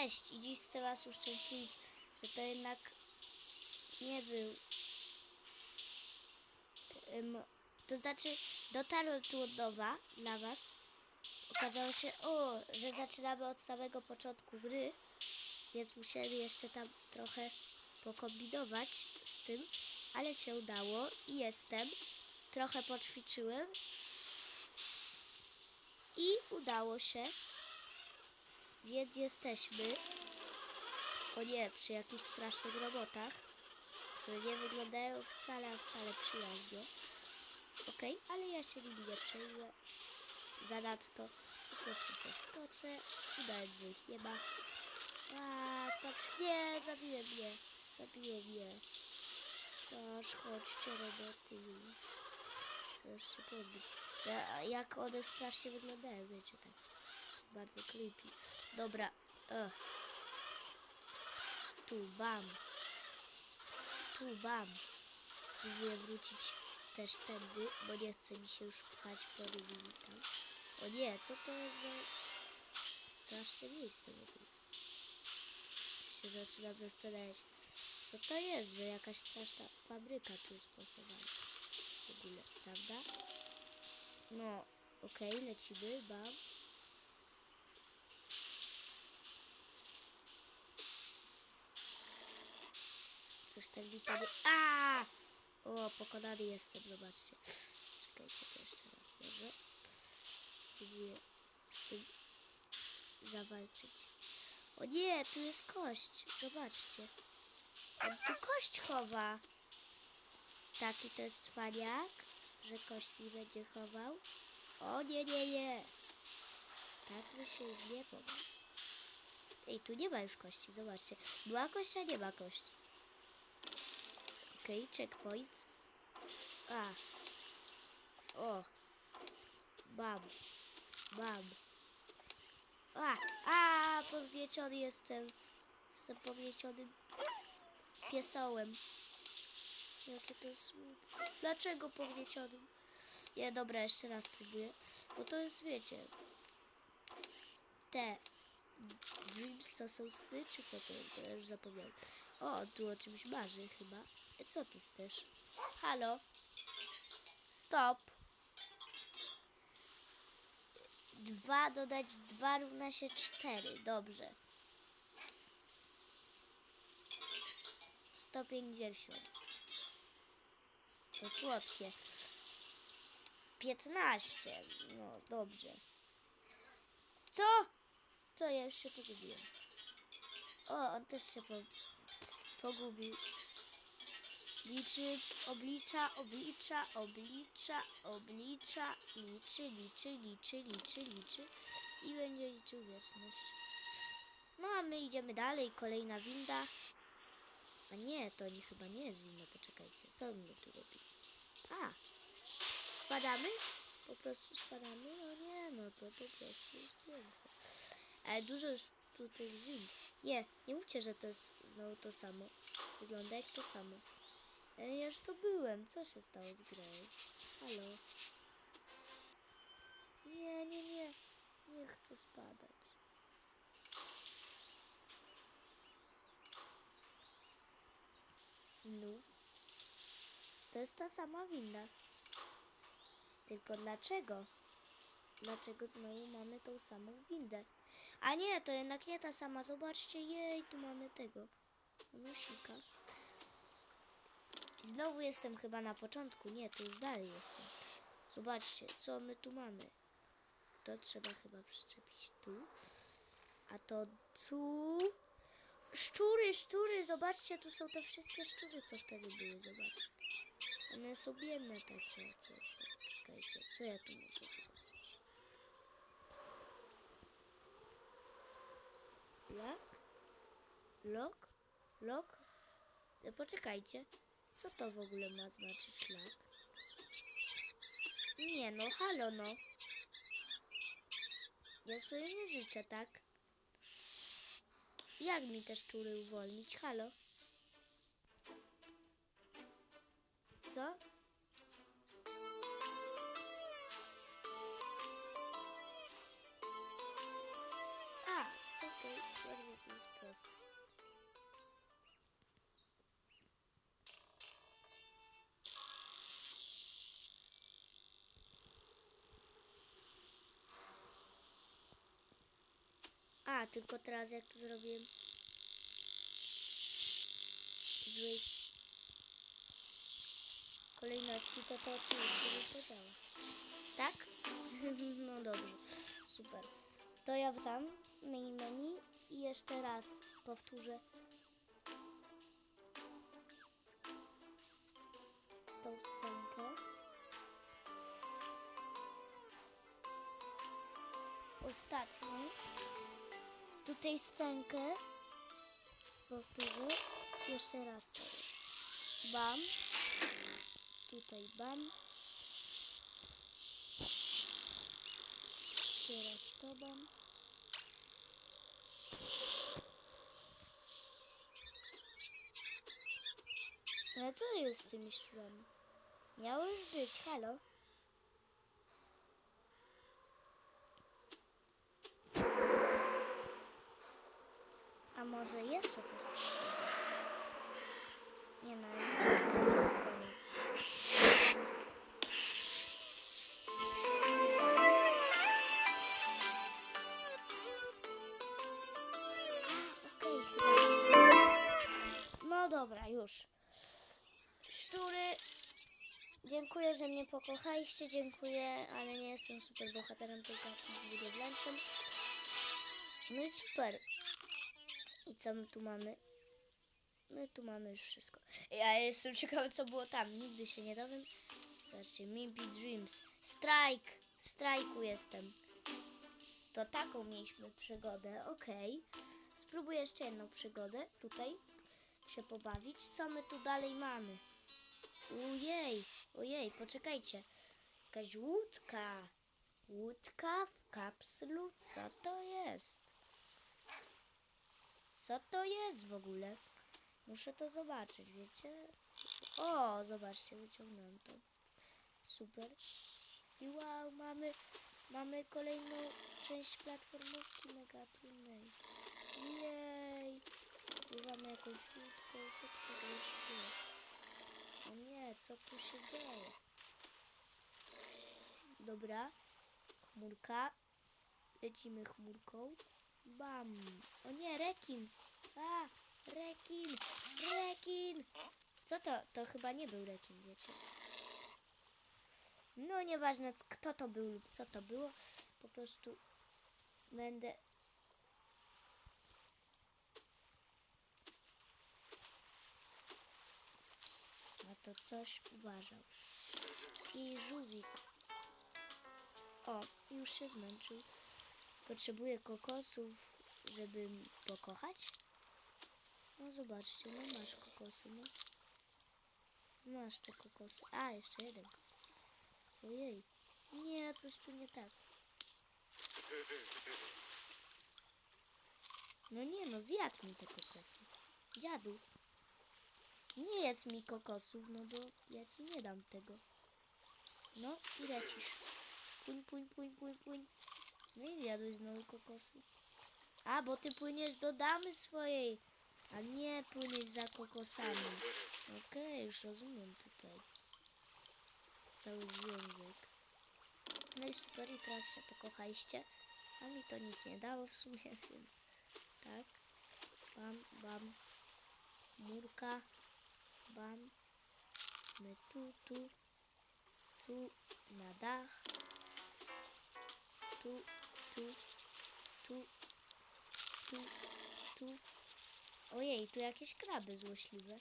Cześć i dziś chcę was uszczęśliwić, że to jednak nie był... Em, to znaczy, dotarłem tu od nowa dla was. Okazało się, o, że zaczynamy od samego początku gry, więc musieli jeszcze tam trochę pokombinować z tym, ale się udało i jestem. Trochę poćwiczyłem i udało się. Więc jesteśmy. O nie, przy jakichś strasznych robotach, które nie wyglądają wcale, a wcale przyjaźnie. Okej, ale ja się nimi nie przejmę. Zanadto po prostu sobie wskoczę. Udając, że ich nie ma. A. Nie, zabiłem mnie. Zabiłem mnie. Aż chodźcie roboty już. Chcę już się pozbyć. Ja, jak one strasznie wyglądają, wiecie, tak. Bardzo creepy. Dobra. Ugh. Tu, bam. Tu, bam. Spróbuję wrócić też tędy, bo nie chce mi się już pchać po nimi tam. O nie, co to jest za straszne miejsce w ogóle. Się zaczynam zastanawiać, co to jest, że jakaś straszna fabryka tu jest pochowana. W ogóle, prawda? No, okej, lecimy, bam. Coś tak mi to nie... A! O, pokonany jestem, zobaczcie. Czekajcie, to jeszcze raz może. Spróbuję z tym zawalczyć. O nie, tu jest kość. Zobaczcie. On tu kość chowa. Taki to jest cwaniak, że kość mi będzie chował. O nie, nie, nie. Tak by się nie poda. Ej, tu nie ma już kości, zobaczcie. Była kość, a nie ma kości. Okej, checkpoint. A. O. Bam. Bam. A, a, podnieciony jestem. Jestem podniecionym piesołem. Jakie to smutne. Dlaczego podniecionym? Nie, dobra, jeszcze raz próbuję. Bo to jest, wiecie, te dreams to są sny, czy co to Ja już zapomniałem. O, tu o czymś marzy chyba. Co ty też? Halo? Stop. Dwa dodać dwa równa się cztery. Dobrze. 150. To słodkie. 15. No, dobrze. Co? Co? Ja już się pogubiłem. O, on też się po, pogubił. Liczy, oblicza, oblicza, oblicza, oblicza, liczy, liczy, liczy, liczy, liczy i będzie liczył wieczność. No a my idziemy dalej, kolejna winda. A nie, to nie, chyba nie jest winda, poczekajcie, co my tu robimy? A, spadamy? Po prostu spadamy? O nie, no to po prostu jest piękne. Ale dużo jest tu tych wind. Nie, nie mówcie, że to jest znowu to samo. Wygląda jak to samo. Ja już to byłem. Co się stało z grą? Halo? Nie, nie, nie. Nie chcę spadać. Znów? To jest ta sama winda. Tylko dlaczego? Dlaczego znowu mamy tą samą windę? A nie, to jednak nie ta sama. Zobaczcie, jej, tu mamy tego. Nosika. Znowu jestem chyba na początku. Nie, to już dalej jestem. Zobaczcie, co my tu mamy. To trzeba chyba przyczepić tu. A to tu. Szczury, szczury, zobaczcie, tu są te wszystkie szczury, co wtedy były, zobaczcie. One są biedne takie jakieś. Czekajcie, co ja tu muszę zrobić? Lak? Lok? Lok? E, Poczekajcie. Co to w ogóle ma znaczyć lak? Nie no, halo no. Ja sobie nie życzę, tak? Jak mi te szczury uwolnić? Halo? Co? A, tylko teraz jak to zrobiłem? Złej kolejności, to to oczywiście nie. Tak? no dobrze, super. To ja sam main menu i jeszcze raz powtórzę tą scenkę. Ostatnią. Tutaj scenkę powtórzę jeszcze raz to. Bam. Tutaj bam. Teraz to bam. Ale co jest z tymi szczurami? Miało już być, halo? Może jeszcze coś? Nie no, chyba. No dobra, już. Szczury, dziękuję, że mnie pokochaliście, dziękuję, ale nie jestem super bohaterem, tylko jakimś budowlańcem. No i super. I co my tu mamy? My tu mamy już wszystko. Ja jestem ciekawy, co było tam. Nigdy się nie dowiem. Zobaczcie, Mimpy Dreams. Strike! W strajku jestem. To taką mieliśmy przygodę, okej. Spróbuję jeszcze jedną przygodę. Tutaj się pobawić. Co my tu dalej mamy? Ojej, ojej, poczekajcie. Jakaś łódka. Łódka w kapslu. Co to jest? Co to jest w ogóle? Muszę to zobaczyć, wiecie? O, zobaczcie, wyciągnąłem to. Super. I wow, mamy, mamy kolejną część platformówki mega trudnej. Jej. Pływamy jakąś łódką. Co się dzieje? O nie, co tu się dzieje? Dobra. Chmurka. Lecimy chmurką. Bam. O nie, rekin. A, rekin. Rekin. Co to? To chyba nie był rekin, wiecie. No nieważne kto to był lub co to było. Po prostu będę... Na to coś uważał. I żółwik. O, już się zmęczył. Potrzebuję kokosów, żeby pokochać. No zobaczcie, no masz kokosy, no. Masz te kokosy. A, jeszcze jeden. Ojej. Nie, coś tu nie tak. No nie no, zjadł mi te kokosy. Dziadu. Nie jedz mi kokosów, no bo ja ci nie dam tego. No i lecisz. Płyń, płyń, płyń, płyń, płyń. No i zjadłeś znowu kokosy. A, bo ty płyniesz do damy swojej, a nie płyniesz za kokosami. Okej, już rozumiem tutaj. Cały związek. No i super, i teraz się pokochaliście. A mi to nic nie dało w sumie, więc tak. Bam, bam. Murka. Bam. My tu, tu. Tu na dach. Tu, tu, tu, tu, tu. Ojej, tu jakieś kraby złośliwe.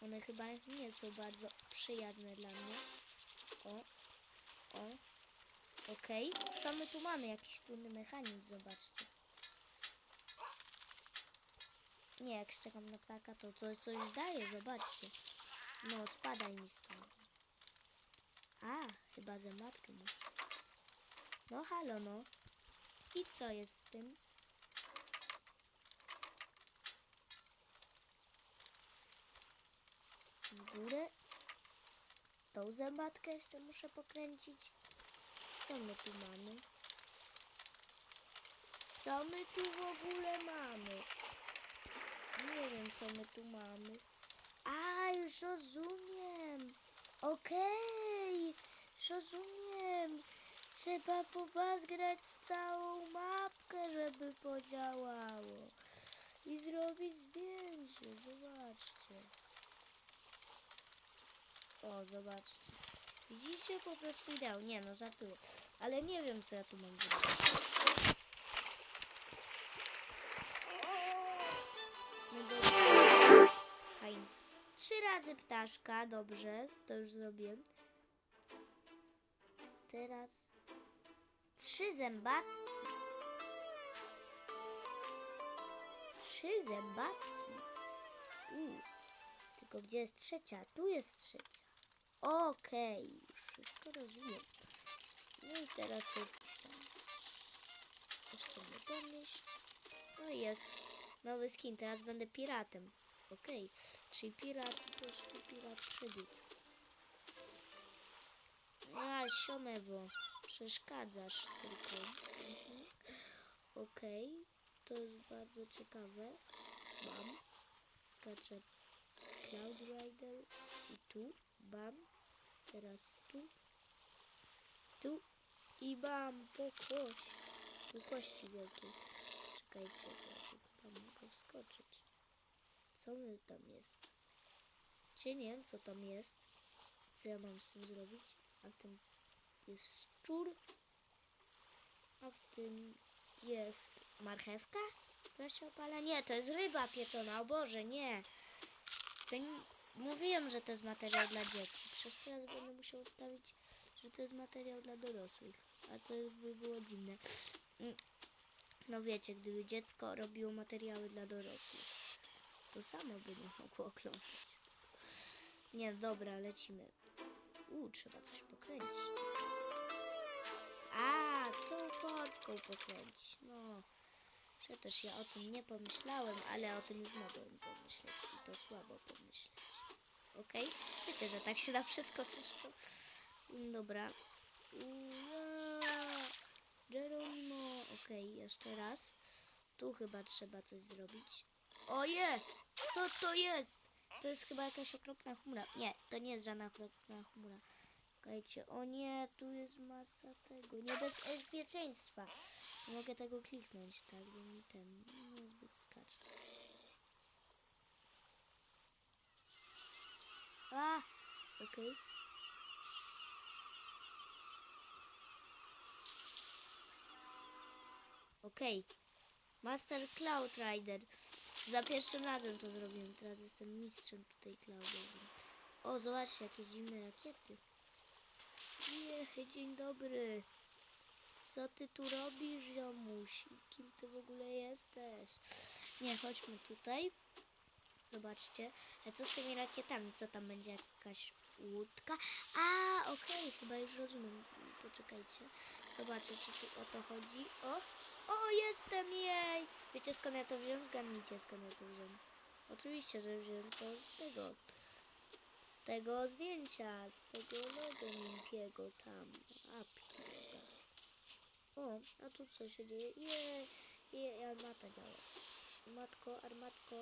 One chyba nie są bardzo przyjazne dla mnie. O, o. Okej. Co my tu mamy? Jakiś trudny mechanizm, zobaczcie. Nie, jak szczekam na ptaka, to coś, coś daje, zobaczcie. No, spadaj mi stąd. A, chyba za matkę muszę. No halo, no. I co jest z tym? W górę. Tą zębatkę jeszcze muszę pokręcić. Co my tu mamy? Co my tu w ogóle mamy? Nie wiem, co my tu mamy. A, już rozumiem. Okej, już rozumiem. Trzeba pobazgrać całą mapkę, żeby podziałało. I zrobić zdjęcie, zobaczcie. O, zobaczcie. Widzicie, po prostu ideał. Nie no, żartuję. Ale nie wiem, co ja tu mam zrobić. Trzy razy ptaszka, dobrze, to już zrobiłem. Teraz trzy zębatki. Trzy zębatki. U. Tylko gdzie jest trzecia? Tu jest trzecia. Okej, już wszystko rozumiem. No i teraz to pisałem. Jeszcze nie podnieść. No jest. Nowy skin, teraz będę piratem. Okej, czyli pirat, po prostu pirat przybit. A, siomewo, przeszkadzasz tylko. Mhm. Okej, to jest bardzo ciekawe. Bam, skaczę Cloud Rider i tu, bam, teraz tu, tu i bam, po kości, po kości wielkiej. Czekajcie, ja tu chyba mogę wskoczyć. Co my tam jest? Czy nie wiem, co tam jest. Co ja mam z tym zrobić? A w tym jest szczur. A w tym jest marchewka, która się opala. Nie, to jest ryba pieczona. O Boże, nie. Mówiłem, że to jest materiał dla dzieci. Przecież teraz będę musiał ustawić, że to jest materiał dla dorosłych. A to by było dziwne. No wiecie, gdyby dziecko robiło materiały dla dorosłych, to samo by nie mogło oglądać. Nie, dobra, lecimy. U, trzeba coś pokręcić. A, tą korką pokręcić. No, że też ja o tym nie pomyślałem, ale o tym już mogłem pomyśleć i to słabo pomyśleć. Okej? Wiecie, że tak się da przeskoczyć, to... Dobra. Ua, Geronimo. Okej, jeszcze raz. Tu chyba trzeba coś zrobić. Oje! Co to jest? To jest chyba jakaś okropna chmura. Nie, to nie jest żadna okropna chmura. Czekajcie, o nie, tu jest masa tego. Niebezpieczeństwa. Nie mogę tego kliknąć, tak, bo mi ten niezbyt skacze. A! Okej. Okej. Master Cloud Rider. Za pierwszym razem to zrobiłem. Teraz jestem mistrzem tutaj cloudowym. O, zobaczcie, jakie zimne rakiety. Je, dzień dobry. Co ty tu robisz, ziomuś? Kim ty w ogóle jesteś? Nie, chodźmy tutaj. Zobaczcie. Ale co z tymi rakietami? Co tam będzie? Jakaś łódka? A, okej, chyba już rozumiem. Poczekajcie. Zobaczę, czy tu o to chodzi. O, o, jestem jej! Wiecie skąd ja to wziąłem? Zgadnijcie skąd ja to wziąłem. Oczywiście, że wziąłem to z tego. Z tego zdjęcia, z tego Lego Nimpiego tam. Apki. O, a tu co się dzieje? Je, je, armata działa. Matko, armatko.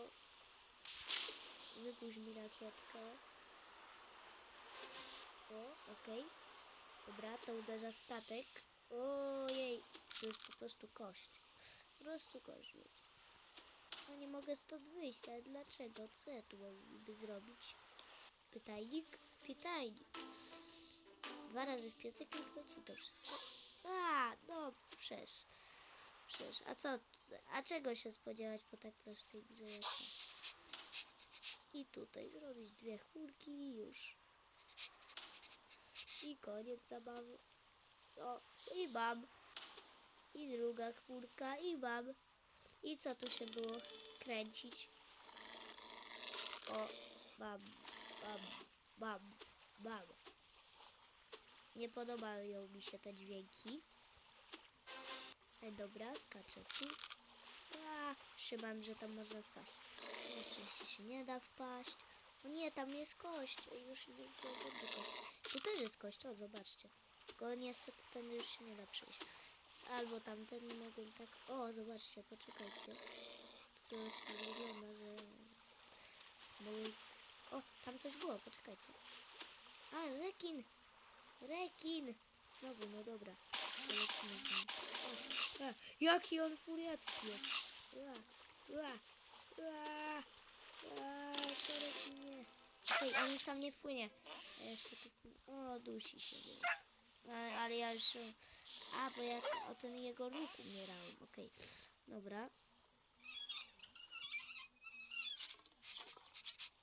Wypuść mi rakietkę. O, okej. Dobra, to uderza statek. Ojej, to jest po prostu kość. Po prostu kość, wiecie. No nie mogę stąd wyjść, ale dlaczego? Co ja tu mogliby zrobić? Pytajnik? Pytajnik. Dwa razy w piecyk kliknąć i to wszystko. A, no przecież. Przecież, a co? A czego się spodziewać po tak prostej grze? I tutaj zrobić dwie chmurki i już. I koniec zabawy. O, i mam. I druga chmurka, i mam. I co tu się było kręcić? O, mam, mam, mam, mam. Nie podobają mi się te dźwięki. E, dobra, skaczę tu. A, trzymam, że tam można wpaść. Na się nie da wpaść. O nie, tam jest kość. Już nie zgodę do kości. Tu też jest o zobaczcie. Tylko niestety ten już się nie da przejść. Albo tamten nie mogłem tak... O, zobaczcie, poczekajcie. Tu coś tak wygląda, że... Mogę... O, tam coś było, poczekajcie. A, rekin! Rekin! Znowu, no dobra. Lecimy z nim. O, a, jaki on furiacki jest. Ua, ua, ua, ua, szeregi nie. Ej, on już tam nie wpłynie. A jeszcze. O, dusi się. biedny. A, ale ja już... A, bo ja o ten jego róg umierałem. Okej, dobra.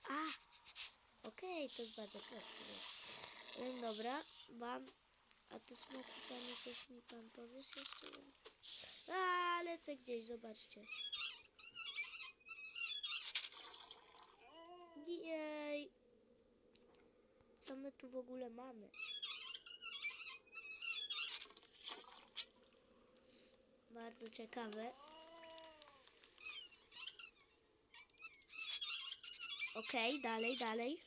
A, okej, to jest bardzo proste, wiesz. Dobra, mam... A to smoku, panie, coś mi pan powiesz jeszcze więcej? A, lecę gdzieś, zobaczcie. Jej! Co my tu w ogóle mamy? Bardzo ciekawe. Okej, dalej, dalej.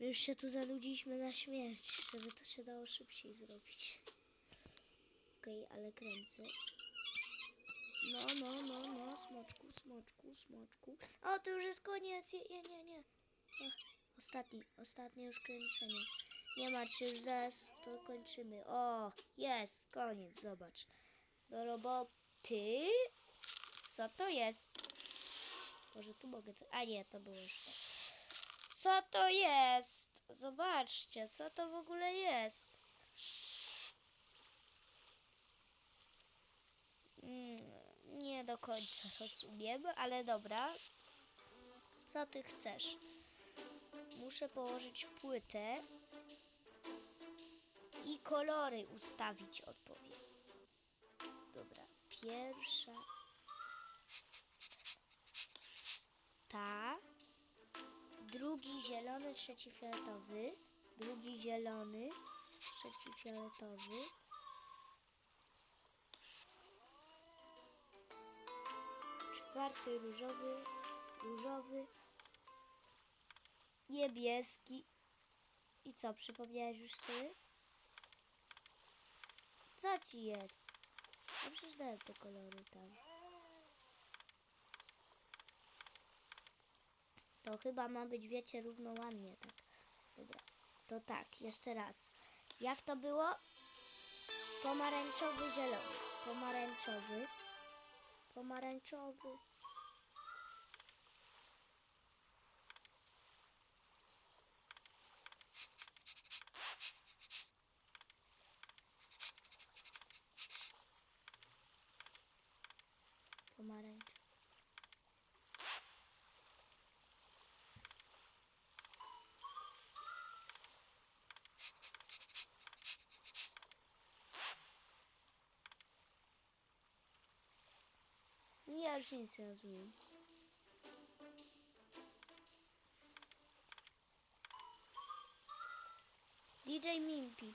My już się tu zanudziliśmy na śmierć, żeby to się dało szybciej zrobić. Okej, ale kręcę. No, no, no, no, smoczku, smoczku, smoczku. O, to już jest koniec. Nie, nie, nie. O, ostatni, ostatnie już kręcenie. Nie martw się, zaraz to kończymy. O, jest, koniec, zobacz. Do roboty. Co to jest? Może tu mogę. A nie, to było już to. Co to jest? Zobaczcie, co to w ogóle jest. Mm, nie do końca rozumiem, ale dobra. Co ty chcesz? Muszę położyć płytę i kolory ustawić odpowiednio. Dobra, pierwsza. Ta. Drugi zielony, trzeci fioletowy. Drugi zielony, trzeci fioletowy. Czwarty różowy, różowy. Niebieski. I co, przypomniałeś już sobie? Co ci jest? Ja przecież dałem te kolory tam. To chyba ma być, wiecie, równoładnie, tak. Dobra. To tak, jeszcze raz. Jak to było? Pomarańczowy, zielony. Pomarańczowy. Pomarańczowy. Pomarańczowy. Ja już nic nie rozumiem. DJ Mimpi.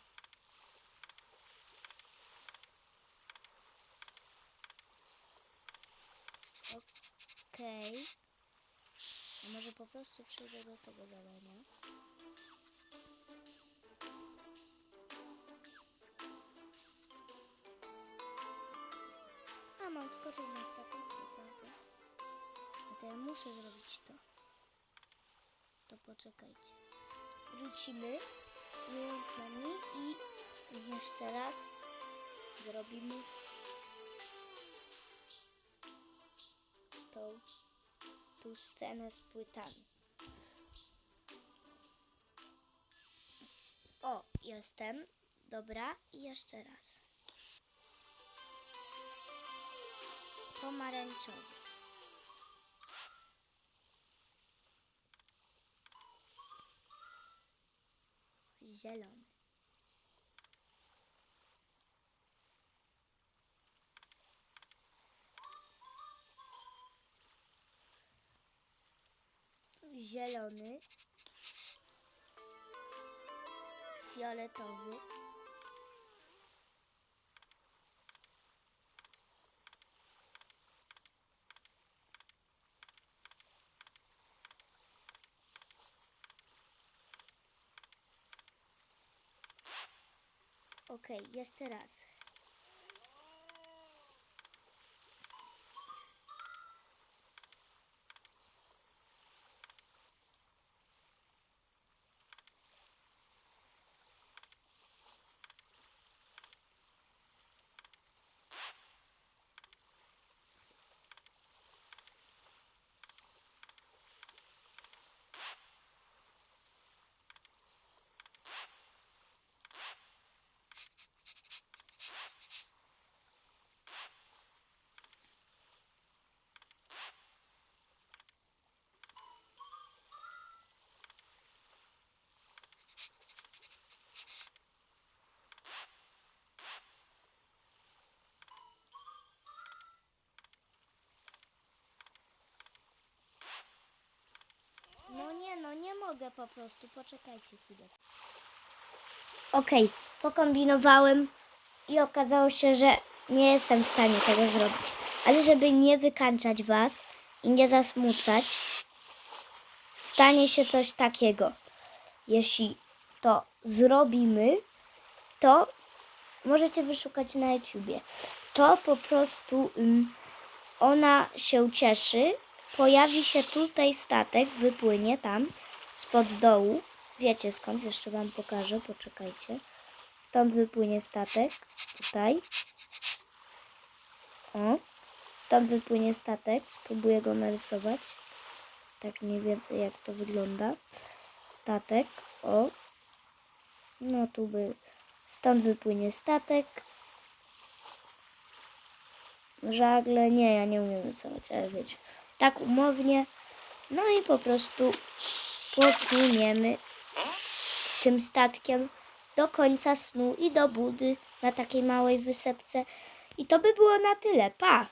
Okej. A może po prostu przejdę do tego zadania? A, mam skoczyć statek, naprawdę. No to ja muszę zrobić to. To poczekajcie. Wrócimy. Menu i jeszcze raz zrobimy tą, tą scenę z płytami. O, jestem. Dobra, i jeszcze raz. Pomarańczowy. Zielony. Zielony. Fioletowy. Jeszcze raz. No nie, no nie mogę po prostu. Poczekajcie chwilę. Okej, pokombinowałem i okazało się, że nie jestem w stanie tego zrobić. Ale żeby nie wykańczać was i nie zasmucać, stanie się coś takiego. Jeśli to zrobimy, to możecie wyszukać na YouTubie. To po prostu ym, ona się cieszy, pojawi się tutaj statek, wypłynie tam spod dołu. Wiecie skąd, jeszcze wam pokażę, poczekajcie. Stąd wypłynie statek, tutaj. O, stąd wypłynie statek, spróbuję go narysować. Tak mniej więcej jak to wygląda. Statek, o. No tu by, stąd wypłynie statek. Żagle, nie, ja nie umiem rysować, ale wiecie. Tak umownie. No i po prostu popłyniemy tym statkiem do końca snu i do budy na takiej małej wysepce. I to by było na tyle. Pa!